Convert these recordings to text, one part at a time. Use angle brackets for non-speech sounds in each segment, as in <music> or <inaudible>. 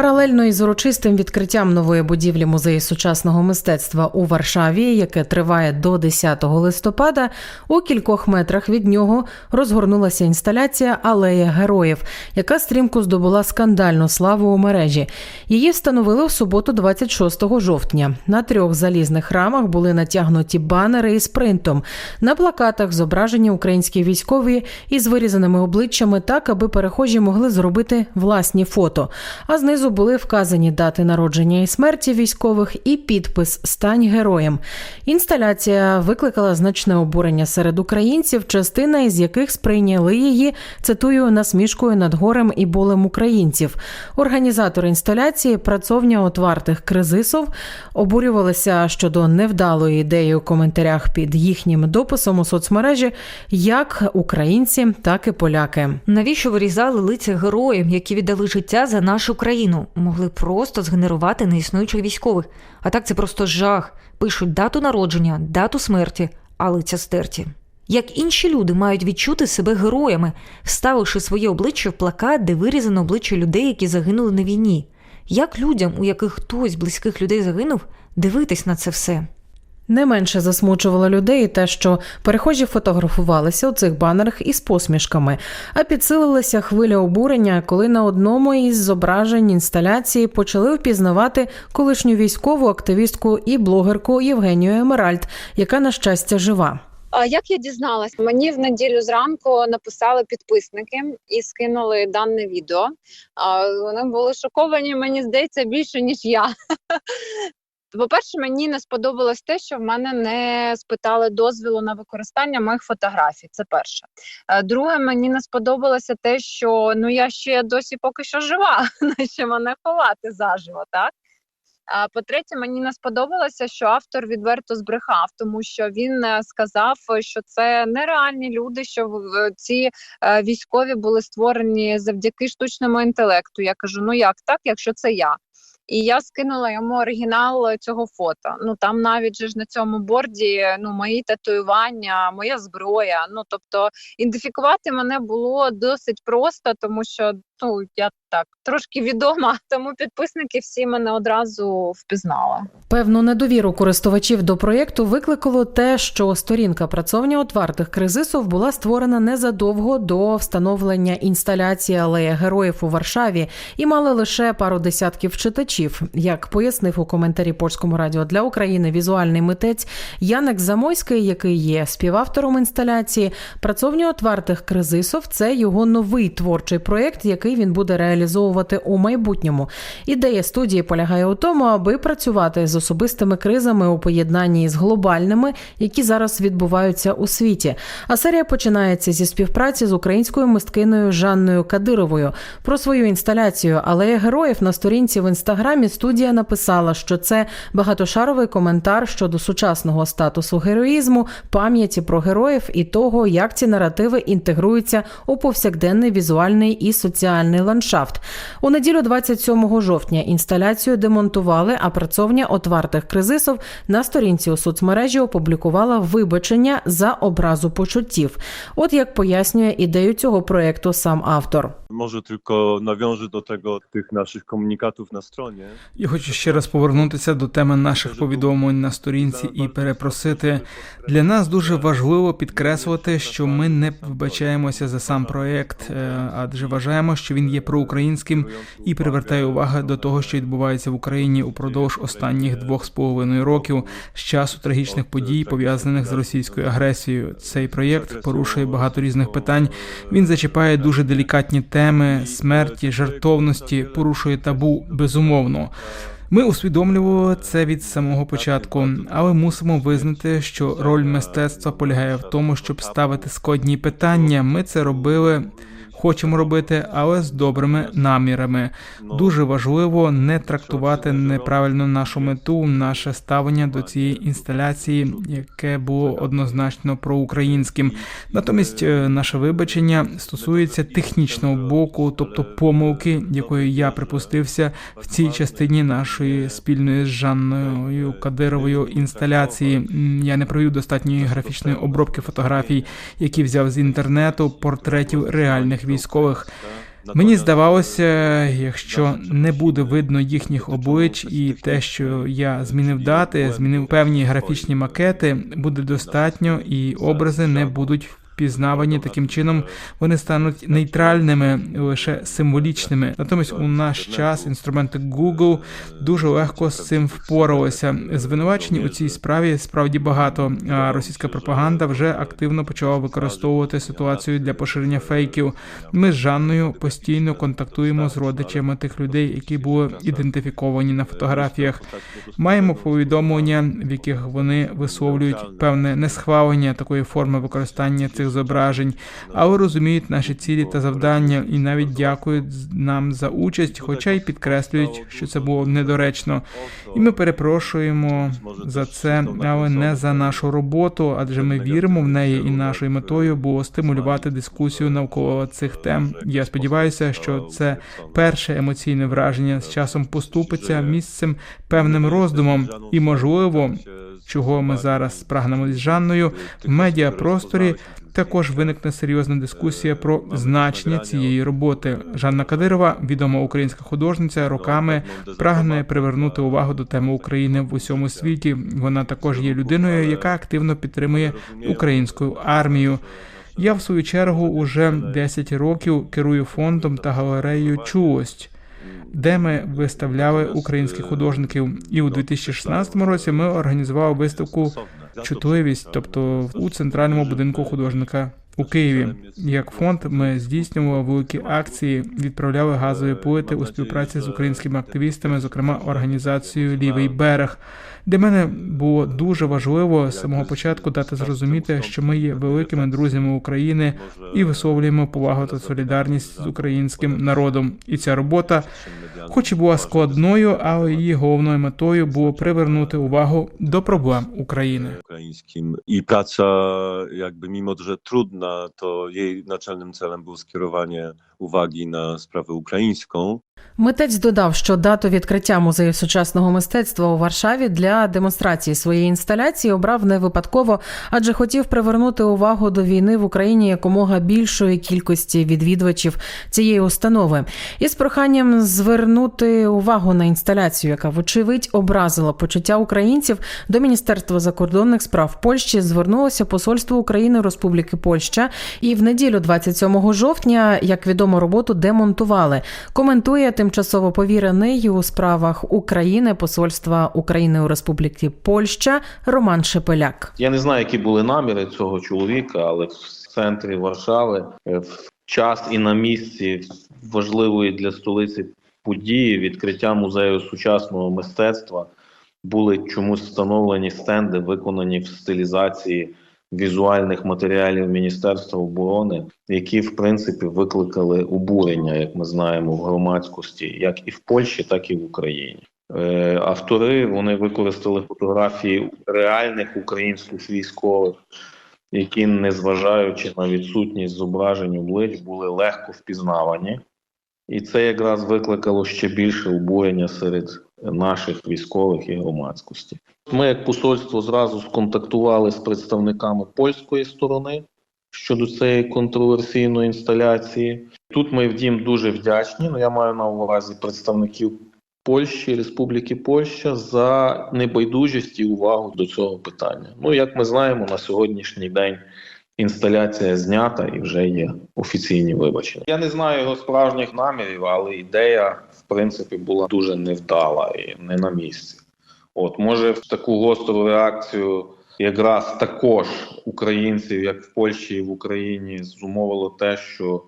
Паралельно із урочистим відкриттям нової будівлі музею сучасного мистецтва у Варшаві, яке триває до 10 листопада, у кількох метрах від нього розгорнулася інсталяція Алея героїв, яка стрімко здобула скандальну славу у мережі. Її встановили в суботу, 26 жовтня. На трьох залізних рамах були натягнуті банери із принтом. На плакатах зображені українські військові із вирізаними обличчями так, аби перехожі могли зробити власні фото. А знизу були вказані дати народження і смерті військових і підпис Стань героєм. Інсталяція викликала значне обурення серед українців, частина із яких сприйняли її, цитую, насмішкою над горем і болем українців. Організатори інсталяції, працовня отвартих кризисов, обурювалися щодо невдалої ідеї у коментарях під їхнім дописом у соцмережі, як українці, так і поляки. Навіщо вирізали лиця героїв, які віддали життя за нашу країну? Могли просто згенерувати неіснуючих військових. А так це просто жах. Пишуть дату народження, дату смерті, а лиця стерті. Як інші люди мають відчути себе героями, вставивши своє обличчя в плакат, де вирізано обличчя людей, які загинули на війні. Як людям, у яких хтось близьких людей загинув, дивитись на це все? Не менше засмучувало людей те, що перехожі фотографувалися у цих банерах із посмішками, а підсилилася хвиля обурення, коли на одному із зображень інсталяції почали впізнавати колишню військову активістку і блогерку Євгенію Емеральд, яка на щастя жива. Як я дізналась, мені в неділю зранку написали підписники і скинули дане відео. Вони були шоковані, мені здається, більше ніж я. По-перше, мені не сподобалось те, що в мене не спитали дозволу на використання моїх фотографій. Це перше. Е, Друге, мені не сподобалося те, що ну я ще досі поки що жива, <laughs> наче мене ховати заживо, так? А по-третє, мені не сподобалося, що автор відверто збрехав, тому що він е, сказав, що це нереальні люди, що ці е, військові були створені завдяки штучному інтелекту. Я кажу: ну як так, якщо це я? І я скинула йому оригінал цього фото. Ну там навіть ж на цьому борді ну мої татуювання, моя зброя. Ну тобто ідентифікувати мене було досить просто, тому що ну я так трошки відома, <laughs> тому підписники всі мене одразу впізнали. Певну недовіру користувачів до проєкту викликало те, що сторінка працовня отвартих кризисов була створена незадовго до встановлення інсталяції алея героїв у Варшаві і мала лише пару десятків читачів. Як пояснив у коментарі польському радіо для України візуальний митець Янек Замойський, який є співавтором інсталяції, працовня отвартих кризисов це його новий творчий проєкт, який він буде реалізовувати у майбутньому. Ідея студії полягає у тому, аби працювати з особистими кризами у поєднанні з глобальними, які зараз відбуваються у світі. А серія починається зі співпраці з українською мисткиною Жанною Кадировою. Про свою інсталяцію Алея героїв на сторінці в інстаграмі студія написала, що це багатошаровий коментар щодо сучасного статусу героїзму, пам'яті про героїв і того, як ці наративи інтегруються у повсякденний візуальний і соціальний ландшафт. У неділю 27 жовтня інсталяцію демонтували, а працовня отвартих кризисов на сторінці у соцмережі опублікувала вибачення за образу почуттів. От як пояснює ідею цього проекту сам автор. Może tylko nawiążę do tego tych naszych komunikatów na stronie. Я хочу ще раз повернутися до теми наших повідомлень на сторінці і перепросити. Для нас дуже важливо підкреслити, що ми не вибачаємося за сам проект, е, адже вважаємо, що він є проукраїнським і привертає увагу до того, що відбувається в Україні упродовж останніх двох з половиною років з часу трагічних подій, пов'язаних з російською агресією. Цей проєкт порушує багато різних питань. Він зачіпає дуже делікатні теми смерті, жартовності, порушує табу безумовно. Ми усвідомлювали це від самого початку, але мусимо визнати, що роль мистецтва полягає в тому, щоб ставити складні питання. Ми це робили. Хочемо робити, але з добрими намірами. Дуже важливо не трактувати неправильно нашу мету, наше ставлення до цієї інсталяції, яке було однозначно проукраїнським. Натомість е, наше вибачення стосується технічного боку, тобто помилки, якої я припустився в цій частині нашої спільної з Жанною Кадировою інсталяції. Я не провів достатньої графічної обробки фотографій, які взяв з інтернету, портретів реальних військових. Мені здавалося, якщо не буде видно їхніх облич і те, що я змінив дати, змінив певні графічні макети, буде достатньо, і образи не будуть впізнавані таким чином. Вони стануть нейтральними, лише символічними. Натомість, у наш час інструменти Google дуже легко з цим впоралися. Звинувачень у цій справі справді багато. А російська пропаганда вже активно почала використовувати ситуацію для поширення фейків. Ми з Жанною постійно контактуємо з родичами тих людей, які були ідентифіковані на фотографіях. Маємо повідомлення, в яких вони висловлюють певне несхвалення такої форми використання цих зображень, але розуміють наші цілі та завдання і навіть дякують нам за участь, хоча й підкреслюють, що це було недоречно. І ми перепрошуємо за це, але не за нашу роботу, адже ми віримо в неї, і нашою метою було стимулювати дискусію навколо цих тем. Я сподіваюся, що це перше емоційне враження з часом поступиться місцем певним роздумом, і можливо, чого ми зараз прагнемо з Жанною в медіапросторі. Також виникне серйозна дискусія про значення цієї роботи. Жанна Кадирова, відома українська художниця, роками прагне привернути увагу до теми України в усьому світі. Вона також є людиною, яка активно підтримує українську армію. Я в свою чергу уже 10 років керую фондом та галереєю Чулость. Де ми виставляли українських художників, і у 2016 році ми організували виставку чутливість, тобто у центральному будинку художника у Києві. Як фонд ми здійснювали великі акції, відправляли газові плити у співпраці з українськими активістами, зокрема організацією Лівий берег. Для мене було дуже важливо з самого початку дати зрозуміти, що ми є великими друзями України і висловлюємо повагу та солідарність з українським народом. І ця робота, хоч і була складною, але її головною метою було привернути увагу до проблем України. ukraińskim i praca jakby mimo, że trudna, to jej naczelnym celem było skierowanie uwagi na sprawę ukraińską. Митець додав, що дату відкриття музею сучасного мистецтва у Варшаві для демонстрації своєї інсталяції обрав не випадково, адже хотів привернути увагу до війни в Україні якомога більшої кількості відвідувачів цієї установи. Із проханням звернути увагу на інсталяцію, яка вочевидь образила почуття українців, до Міністерства закордонних справ Польщі звернулося посольство України Республіки Польща, і в неділю, 27 жовтня, як відомо, роботу демонтували. Коментує тимчасово повірений у справах України посольства України у Республіці Польща Роман Шепеляк. Я не знаю, які були наміри цього чоловіка, але в центрі Варшави е, в час і на місці важливої для столиці події відкриття музею сучасного мистецтва були чомусь встановлені стенди, виконані в стилізації візуальних матеріалів Міністерства оборони, які в принципі викликали обурення, як ми знаємо, в громадськості, як і в Польщі, так і в Україні. Е, Автори вони використали фотографії реальних українських військових, які, незважаючи на відсутність зображень облич, були легко впізнавані. І це якраз викликало ще більше обурення серед наших військових і громадськості. Ми, як посольство, зразу сконтактували з представниками польської сторони щодо цієї контроверсійної інсталяції. Тут ми вдім дуже вдячні. Ну я маю на увазі представників Польщі, Республіки Польща за небайдужість і увагу до цього питання. Ну як ми знаємо, на сьогоднішній день інсталяція знята і вже є офіційні вибачення. Я не знаю його справжніх намірів, але ідея принципі була дуже невдала і не на місці. От може в таку гостру реакцію якраз також українців, як в Польщі і в Україні, зумовило те, що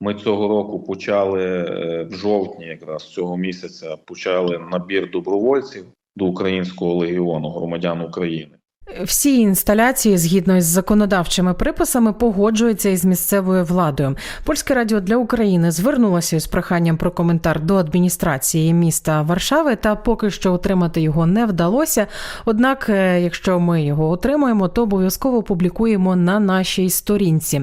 ми цього року почали е, в жовтні, якраз цього місяця, почали набір добровольців до українського легіону громадян України. Всі інсталяції, згідно із законодавчими приписами, погоджуються із місцевою владою. Польське радіо для України звернулося із проханням про коментар до адміністрації міста Варшави, та поки що отримати його не вдалося. Однак, е, якщо ми його отримаємо, то обов'язково публікуємо на нашій сторінці.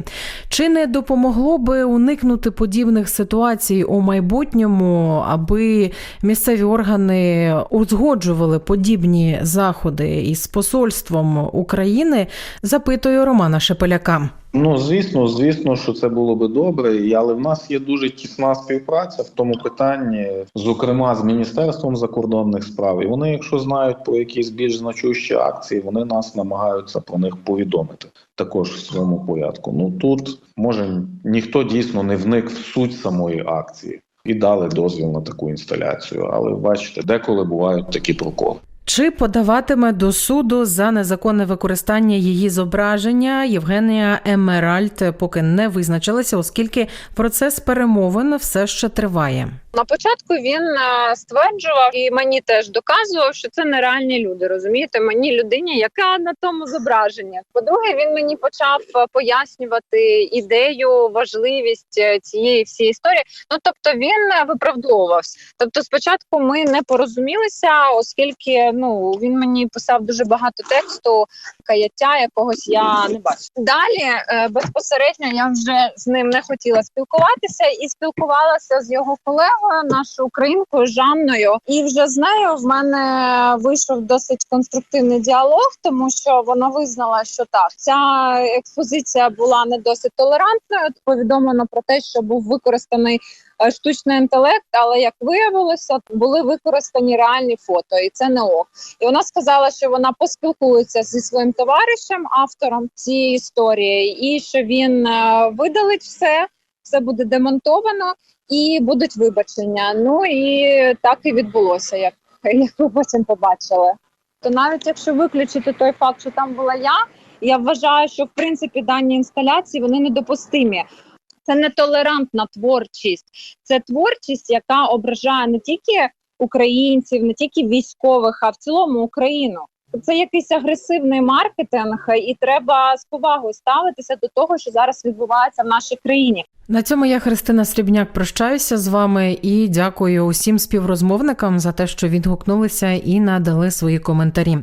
Чи не допомогло би уникнути подібних ситуацій у майбутньому, аби місцеві органи узгоджували подібні заходи із посольством? Керівництвом України? Запитую Романа Шепеляка. Ну, звісно, звісно, що це було би добре, але в нас є дуже тісна співпраця в тому питанні, зокрема з Міністерством закордонних справ. І вони, якщо знають про якісь більш значущі акції, вони нас намагаються про них повідомити також в своєму порядку. Ну тут може ніхто дійсно не вник в суть самої акції і дали дозвіл на таку інсталяцію. Але бачите, деколи бувають такі проколи. Чи подаватиме до суду за незаконне використання її зображення Євгенія Емеральд поки не визначилася, оскільки процес перемовин все ще триває. На початку він е, стверджував і мені теж доказував, що це нереальні люди. Розумієте, мені людині, яка на тому зображенні. По-друге, він мені почав е, пояснювати ідею, важливість е, цієї всієї історії. Ну тобто він виправдовувався. Тобто, спочатку ми не порозумілися, оскільки ну він мені писав дуже багато тексту, каяття якогось я не бачу. Далі е, безпосередньо я вже з ним не хотіла спілкуватися і спілкувалася з його колегою, нашою українкою Жанною. І вже з нею в мене вийшов досить конструктивний діалог, тому що вона визнала, що так ця експозиція була не досить толерантною. Повідомлено про те, що був використаний штучний інтелект, але як виявилося, були використані реальні фото, і це не ок. І вона сказала, що вона поспілкується зі своїм товаришем, автором цієї історії, і що він е, видалить все, все буде демонтовано і будуть вибачення. Ну і так і відбулося, як, як ви потім побачили. То навіть якщо виключити той факт, що там була я, я вважаю, що в принципі дані інсталяції вони недопустимі. Це не толерантна творчість, це творчість, яка ображає не тільки українців, не тільки військових, а в цілому Україну. Це якийсь агресивний маркетинг, і треба з повагою ставитися до того, що зараз відбувається в нашій країні. На цьому я Христина Срібняк прощаюся з вами і дякую усім співрозмовникам за те, що відгукнулися і надали свої коментарі.